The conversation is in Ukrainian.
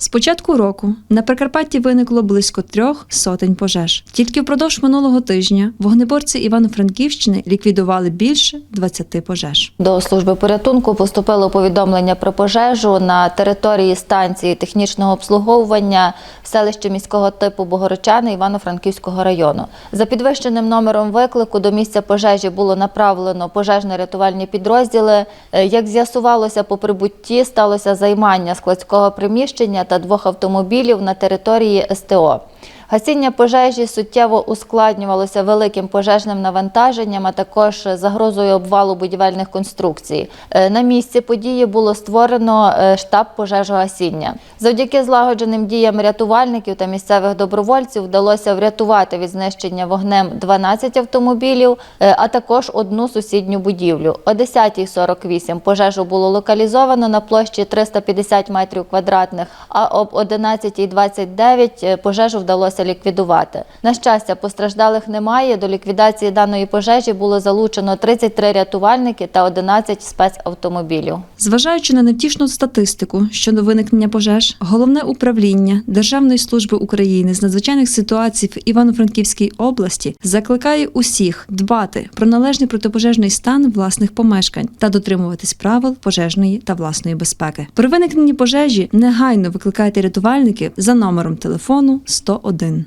З початку року на Прикарпатті виникло близько трьох сотень пожеж. Тільки впродовж минулого тижня вогнеборці Івано-Франківщини ліквідували більше 20 пожеж. До служби порятунку поступило повідомлення про пожежу на території станції технічного обслуговування в селищі міського типу Богородчани Івано-Франківського району. За підвищеним номером виклику до місця пожежі було направлено пожежно-рятувальні підрозділи. Е, Як з'ясувалося по прибутті, сталося займання складського приміщення та двох автомобілів на території СТО. Гасіння пожежі суттєво ускладнювалося великим пожежним навантаженням, а також загрозою обвалу будівельних конструкцій. Е, На місці події було створено е, штаб пожежогасіння. Завдяки злагодженим діям рятувальників та місцевих добровольців вдалося врятувати від знищення вогнем 12 автомобілів, е, а також одну сусідню будівлю. О 10.48 пожежу було локалізовано на площі 350 метрів квадратних, а об 11.29 е, пожежу вдалося ліквідувати. На щастя, постраждалих немає. До ліквідації даної пожежі було залучено 33 рятувальники та 11 спецавтомобілів. Зважаючи на невтішну статистику щодо виникнення пожеж, головне управління Державної служби України з надзвичайних ситуацій в Івано-Франківській області закликає усіх дбати про належний протипожежний стан власних помешкань та дотримуватись правил пожежної та власної безпеки. При виникненні пожежі негайно викликайте рятувальників за номером телефону 101.